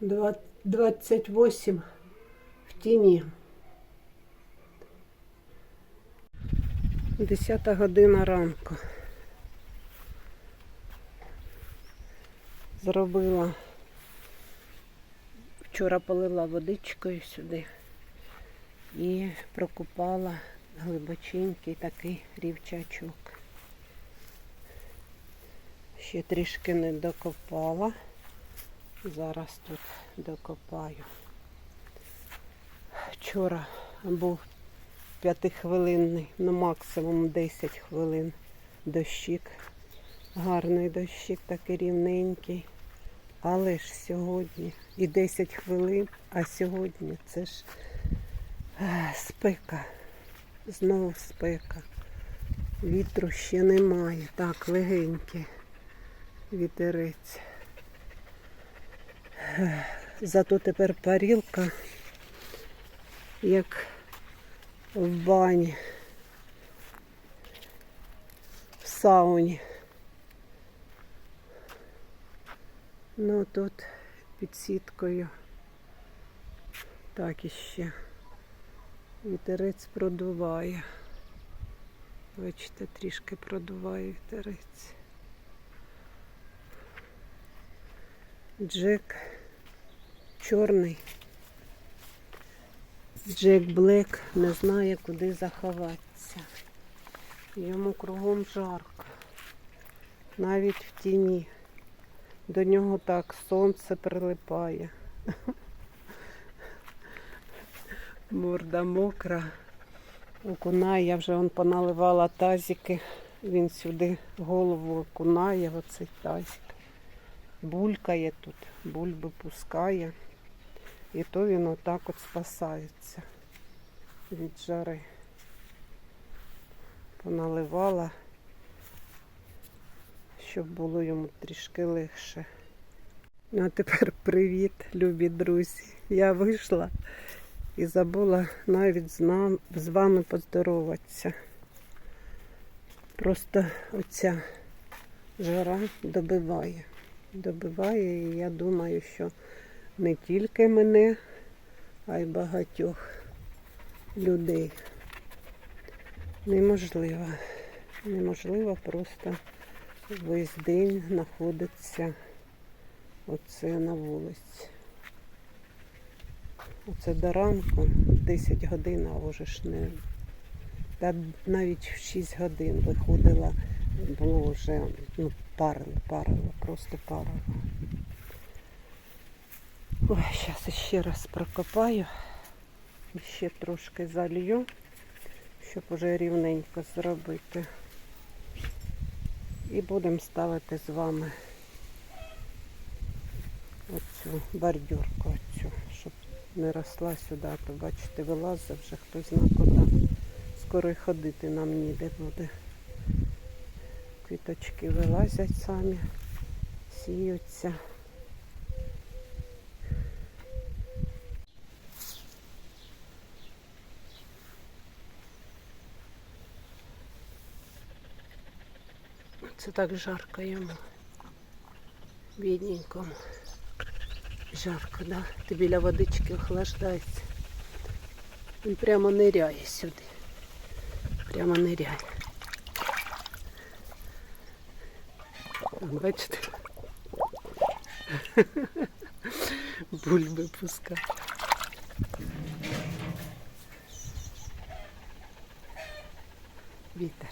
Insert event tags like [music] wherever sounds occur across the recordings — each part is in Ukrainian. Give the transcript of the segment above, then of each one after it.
Два- 28 в тіні. 10 година ранку. Зробила. Вчора полила водичкою сюди і прокупала глибоченький такий рівчачок. Ще трішки не докопала. Зараз тут докопаю. Вчора був п'ятихвилинний, ну максимум 10 хвилин дощик. Гарний дощик, такий рівненький. Але ж сьогодні і 10 хвилин, а сьогодні це ж спека. Знову спека. Вітру ще немає. Так, легенький вітерець. Зато тепер парілка, як в бані, в сауні. Ну тут під сіткою. Так іще. Вітерець продуває. Бачите, трішки продуває вітерець. Джек чорний. Джек Блек не знає, куди заховатися. Йому кругом жарко. Навіть в тіні. До нього так сонце прилипає. Морда мокра. Окунає, я вже он поналивала тазики. Він сюди голову окунає, оцей тазик. Булькає тут, бульби пускає. І то він отак от спасається від жари. Поналивала, щоб було йому трішки легше. Ну, а тепер привіт, любі друзі. Я вийшла і забула навіть з, нам, з вами поздороватися. Просто оця жара добиває. Добиває, і я думаю, що не тільки мене, а й багатьох людей. Неможливо. Неможливо просто весь день знаходитися оце на вулиці. Оце до ранку 10 годин, а вже ж не. Та навіть в 6 годин виходила, було вже ну, парило, парило, просто парило. Ой, зараз ще раз прокопаю. І ще трошки залью, щоб уже рівненько зробити. І будемо ставити з вами оцю бордюрку, оцю, щоб не росла сюди, а то бачите, вилазить вже хтось зна куди. Скоро й ходити нам ніде буде. Квіточки вилазять самі, сіються. Це так жарко йому. Бідненькому. Жарко, да? Ти біля водички охлаждається. Він прямо ниряє сюди. Прямо ниряє. Бачите? [laughs] Бульби пускає. Вітер.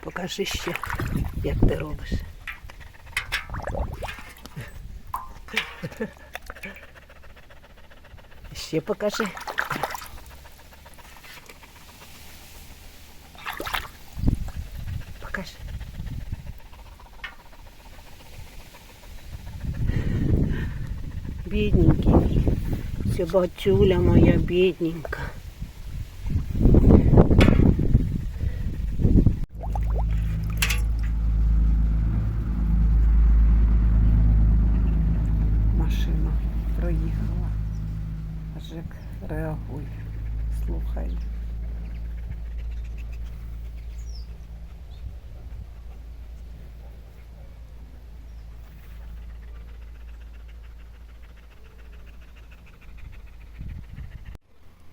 Покажи ще, як ти робиш. [laughs] Ще покажи. Покажи. Бідненький. Це бачуля моя бідненька.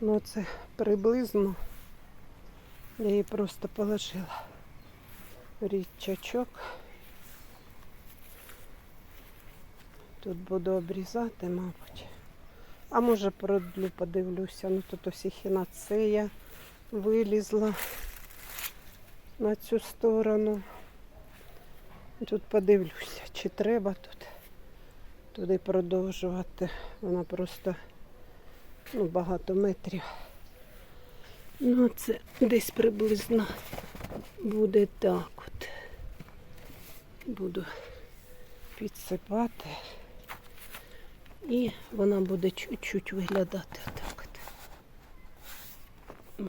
Ну це приблизно. Я її просто положила. Річачок. Тут буду обрізати, мабуть. А може продлю, подивлюся. Ну тут ось і хінацея вилізла на цю сторону. Тут подивлюся, чи треба тут туди продовжувати. Вона просто ну, багато метрів. Ну, це десь приблизно буде так от. Буду підсипати. І вона буде чуть-чуть виглядати отак от.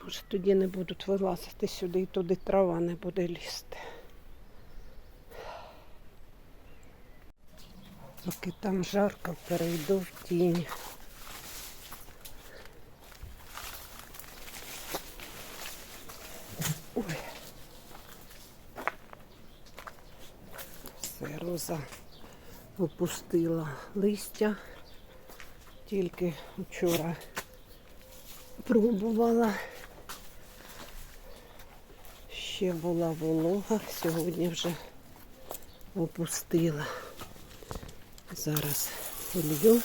Може, тоді не будуть вилазити сюди і туди трава не буде лізти. Поки там жарко, перейду в тінь. Ой. Все, роза опустила листя. Тільки вчора пробувала. Ще була волога, сьогодні вже опустила. Зараз полью.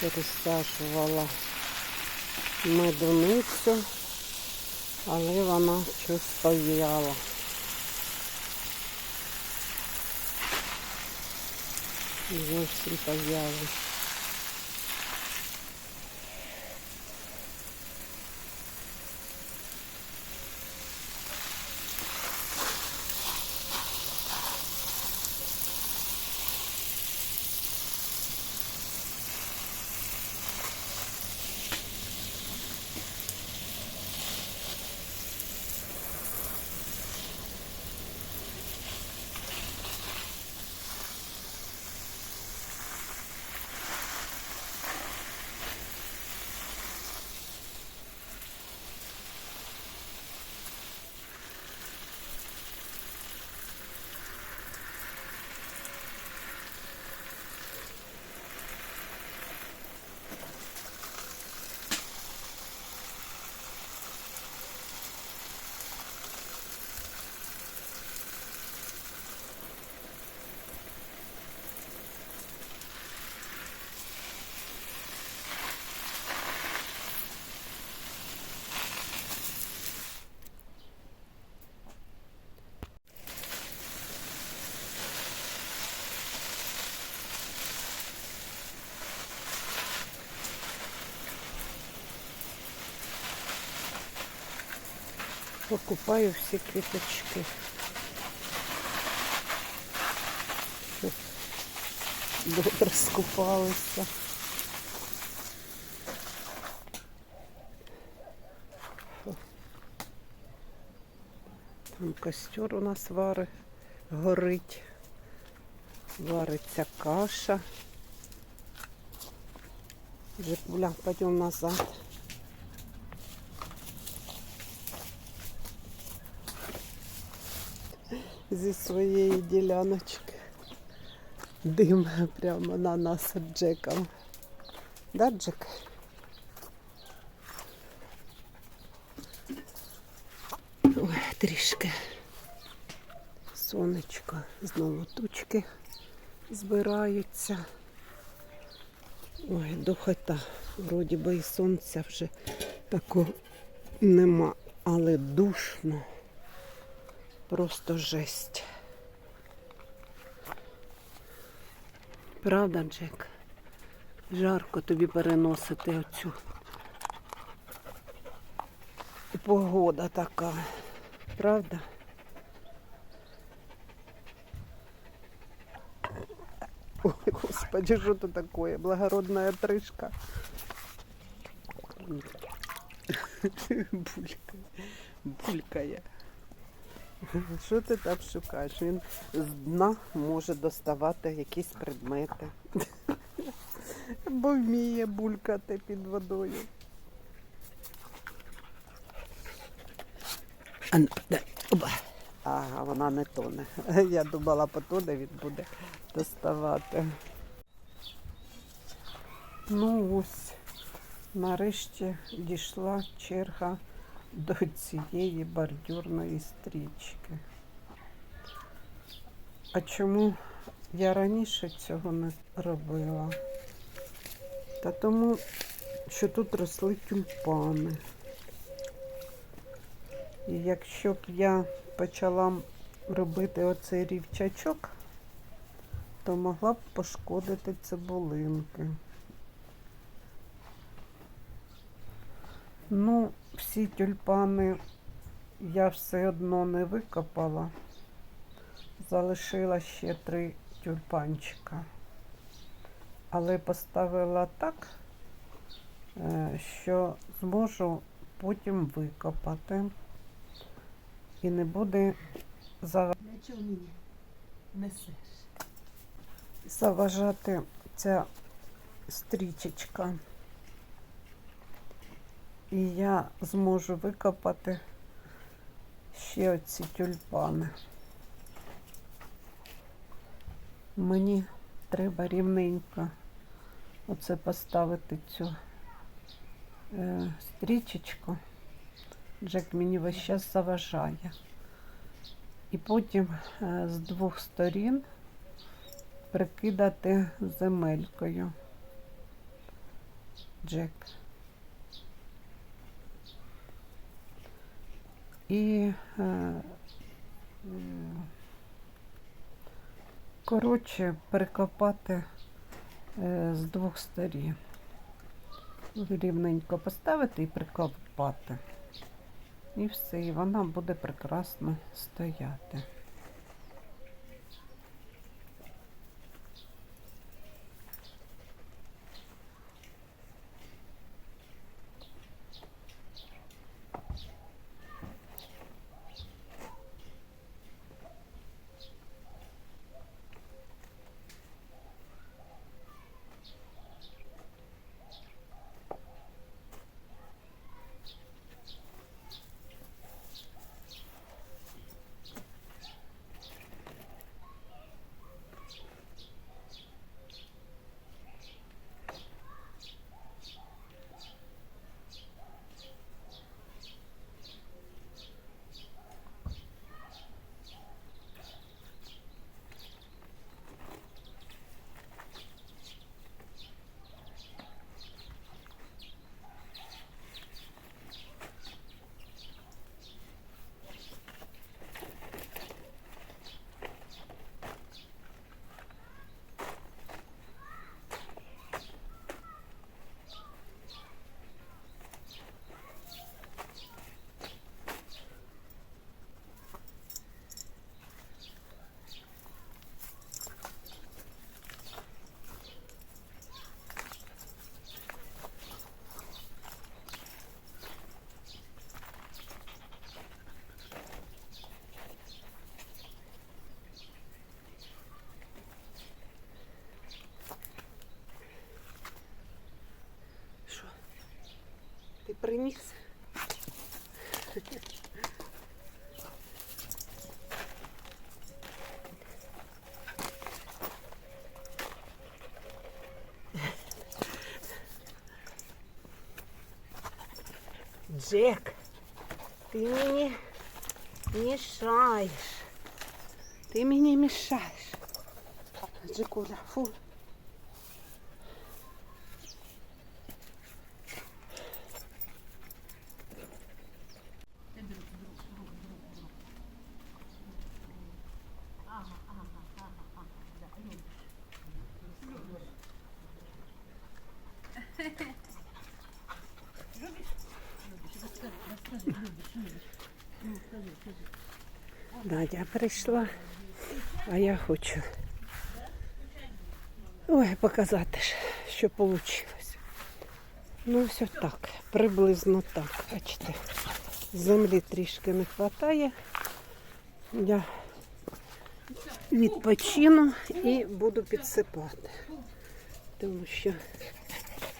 Пересаджувала медуницю, але вона щось стояла. Зовсім появилась. Покупаю всі квіточки. Добре скупалися. Там костер у нас вари, горить. Вариться каша. Жекуля, пойдем назад. Зі своєї діляночки. Дим прямо на нас Джеком. Да, Джек? Ой, трішки. Сонечко, знову тучки збираються. Ой, духота. Вроді би і сонця вже такого нема, але душно. Просто жесть. Правда, Джек? Жарко тобі переносити оцю. Погода така. Правда? Ой, господи, что это такое? Благородная отрыжка. Булькая. Булькая. [laughs] Що ти там шукаєш? Він з дна може доставати якісь предмети. [laughs] Бо вміє булькати під водою. А, ну, дай, оба. А, вона не тоне. [laughs] Я думала, потоне він буде доставати. Ну ось, нарешті дійшла черга до цієї бордюрної стрічки. А чому я раніше цього не робила? Та тому, що тут росли тюльпани. І якщо б я почала робити оцей рівчачок, то могла б пошкодити цибулинки. Ну, всі тюльпани я все одно не викопала. Залишила ще три тюльпанчика. Але поставила так, е, що зможу потім викопати. І не буде заважати ця стрічечка. І я зможу викопати ще оці тюльпани. Мені треба рівненько оце поставити цю е, стрічечку. Джек мені весь час заважає. І потім е, з двох сторін прикидати земелькою. Джек. І е, коротше прикопати е, з двох сторін. Рівненько поставити і прикопати. І все, і вона буде прекрасно стояти. Приніс? Джек, ти мені мішаєш. Ти мені мішаєш. Джекуля, фу. Надя прийшла, а я хочу ой, показати, що вийшло. Ну, все так, приблизно так. Бачите, землі трішки не вистачає, Я відпочину і буду підсипати. Тому що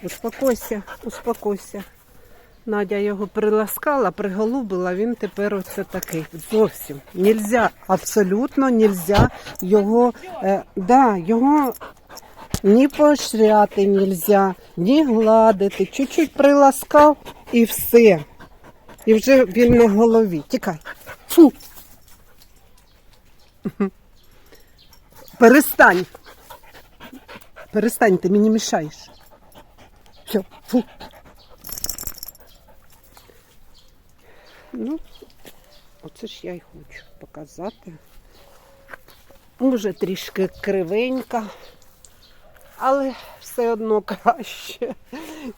успокойся, успокойся. Надя його приласкала, приголубила, він тепер оце такий. Зовсім нельзя, абсолютно нельзя його, е, да, його ні поощряти нельзя, ні гладити. Чуть-чуть приласкав і все. І вже він на голові. Тікай. Фу. Перестань. Перестань, ти мені мішаєш. Все, фу. Ну, оце ж я й хочу показати. Може, трішки кривенька, але все одно краще,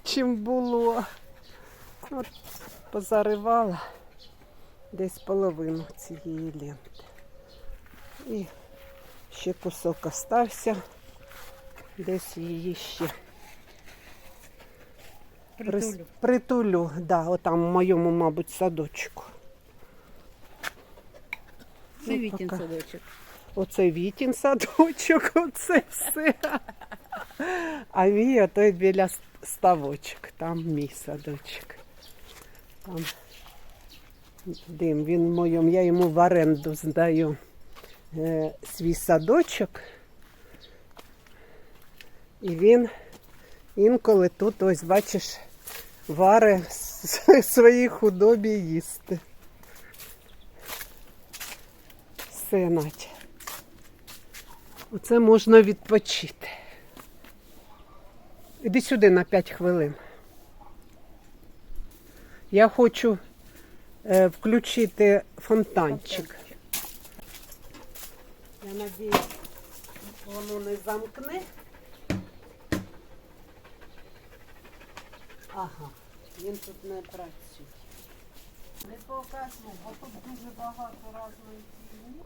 чим було. От позаривала десь половину цієї ленти. І ще кусок остався, десь її ще прис- притулю, да, отам в моєму, мабуть, садочку. Це Ну, Вітін пока. садочок. Оце Вітін садочок, [laughs] оце все. А мій отой біля ставочок, там мій садочок. Там дим, він в моєму, я йому в оренду здаю е, свій садочок. І він інколи тут, ось бачиш, варе с- [laughs] своїй худобі їсти. Надя. Оце можна відпочити. Іди сюди на 5 хвилин. Я хочу е, включити фонтанчик. Я надіюсь, воно не замкне. Ага, він тут не працює. Не покажу, бо тут дуже багато різної фігні.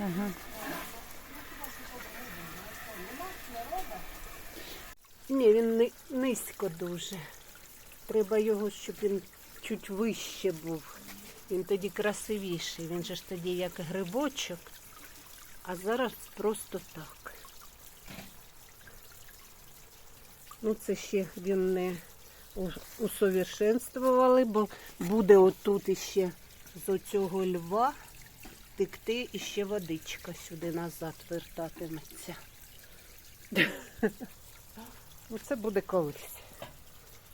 Ага. Ні, він ни- низько дуже. Треба його, щоб він чуть вище був. Він тоді красивіший. Він же ж тоді як грибочок, а зараз просто так. Ну, це ще він не усовершенствували, бо буде отут іще з оцього льва текти іще водичка сюди назад вертатиметься. [laughs] Ну, це буде колись.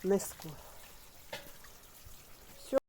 Не скоро.